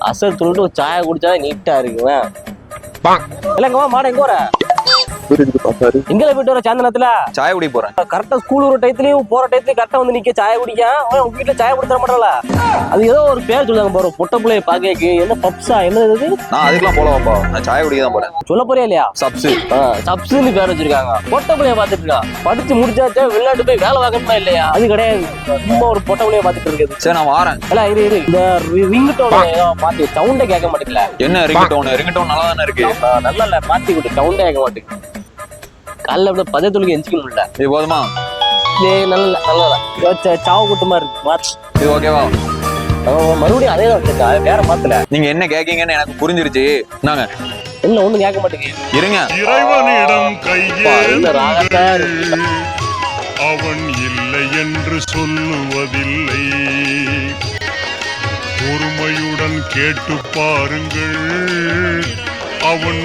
அசல் துண்டு சாயை குடிச்சா நீட்டா இருக்குவேன் இல்லங்கம்மா மாட எங்க வர எங்க போயிட்டு வர சாந்தனத்துல? சாய குடி போறேன். கரெக்டா ஸ்கூல் வர டயத்துலயும் போற டயத்துலயும் கரெக்டா வந்து நிக்க சாய குடிக்க. உங்க வீட்டுல சாய கொடுத்துட மாட்டாளா அது ஏதோ ஒரு பேர் சொல்லுவாங்க பாரு பொட்ட பிள்ளைய பாக்க என்ன பப்ஸா? என்ன இது? நான் அதுக்கெல்லாம் போலவாப்பா. நான் சாய குடிக்க தான் போறேன். சொல்ல போறியா இல்லையா? சப்ஸு. சப்ஸ்ன்னு பேர் வச்சிருக்காங்க. பொட்ட பிள்ளைய பாத்துட்டு படிச்சு முடிச்சாச்சா வெளிநாட்டு போய் வேலை பார்க்கணுமா இல்லையா? அது கிடையாது. சும்மா ஒரு பொட்ட பிள்ளைய பாத்துட்டு இருக்குது சரி நான் வாரேன். இல்ல இரு இரு. இந்த ரிங் டோன் பாத்து சவுண்டே கேட்க மாட்டேங்கல என்ன ரிங் டவுன் ரிங் டவுன் நல்லா தானே இருக்கு நல்லா இல்ல. மாத்தி விட்டு சவுண்டே கேட்க மாட்டேங்குது. காலைல அப்படியே பதத்துளுக்கு எஞ்சிக்க முடியல. இது போதுமா? டேய் நல்ல நல்ல சாவு கூட்டமா இருக்கு மாத்து இது ஓகேவா மறுபடியும் அதே தான் வச்சிருக்கா வேற மாத்தல. நீங்க என்ன கேக்கீங்கன்னு எனக்கு புரிஞ்சிருச்சு. நாங்க என்ன ஒண்ணும் கேட்க மாட்டேங்குது. இருங்க. இறைவனிடம் கையேந்துங்கள் அவன் இல்லை என்று சொல்லுவதில்லை. பொறுமையுடன் கேட்டு பாருங்கள். அவன்